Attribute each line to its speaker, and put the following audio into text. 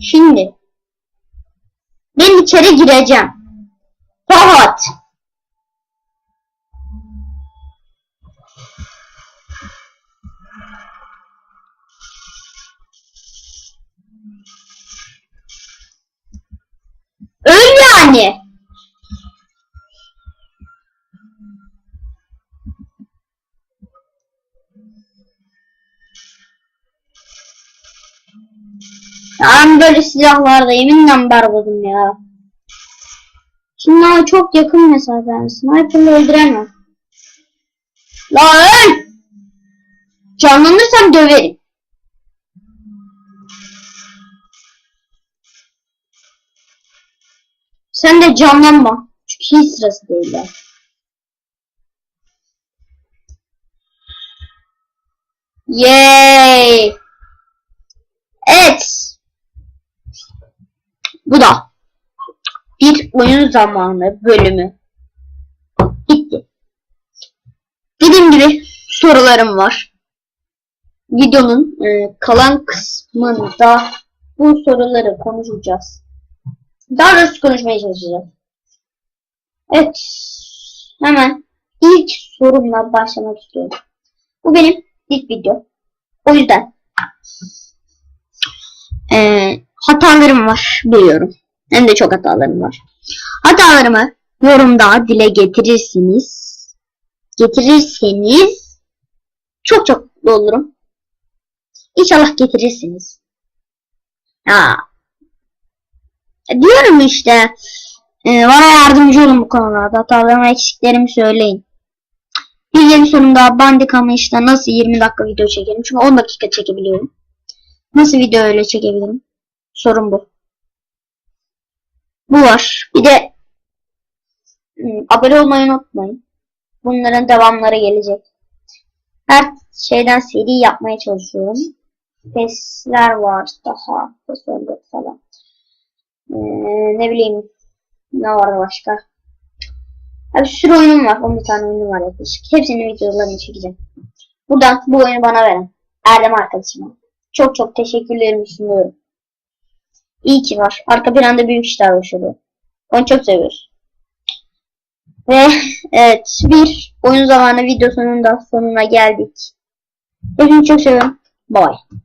Speaker 1: Şimdi ben içeri gireceğim. Fakat Öl yani. Ben böyle silahlarda yeminle barbadım ya. Şimdi ama çok yakın mesafe. Sniper'la öldüremem. La öl! Canlanırsam döverim. Sen de canlanma. Çünkü hiç sırası değil ya. Yay! Evet. Bu da bir oyun zamanı bölümü. Bitti. Dediğim gibi sorularım var. Videonun e, kalan kısmında bu soruları konuşacağız. Daha doğrusu konuşmaya çalışacağız. Evet. Hemen ilk sorumla başlamak istiyorum. Bu benim ilk video. O yüzden hatalarım var biliyorum. Hem de çok hatalarım var. Hatalarımı yorumda dile getirirsiniz. Getirirseniz çok çok mutlu olurum. İnşallah getirirsiniz. Ya diyorum işte e, bana yardımcı olun bu konularda. Hatalarımı eksiklerimi söyleyin. Bir yeni sorumda Bandicam'ı işte nasıl 20 dakika video çekerim. Çünkü 10 dakika çekebiliyorum. Nasıl video öyle çekebilirim? Sorun bu. Bu var. Bir de hmm, abone olmayı unutmayın. Bunların devamları gelecek. Her şeyden seri yapmaya çalışıyorum. Pesler var daha. Pes 14 falan. Ee, ne bileyim ne var başka. Abi sürü oyunum var. 11 tane oyunum var yaklaşık. Hepsinin videolarını çekeceğim. Buradan bu oyunu bana veren Erdem arkadaşıma çok çok teşekkürlerimi sunuyorum. İyi ki var. Arka planda büyük işler başarıyor. Onu çok seviyoruz. Ve evet bir oyun zamanı videosunun da sonuna geldik. Hepinizi çok seviyorum. Bye.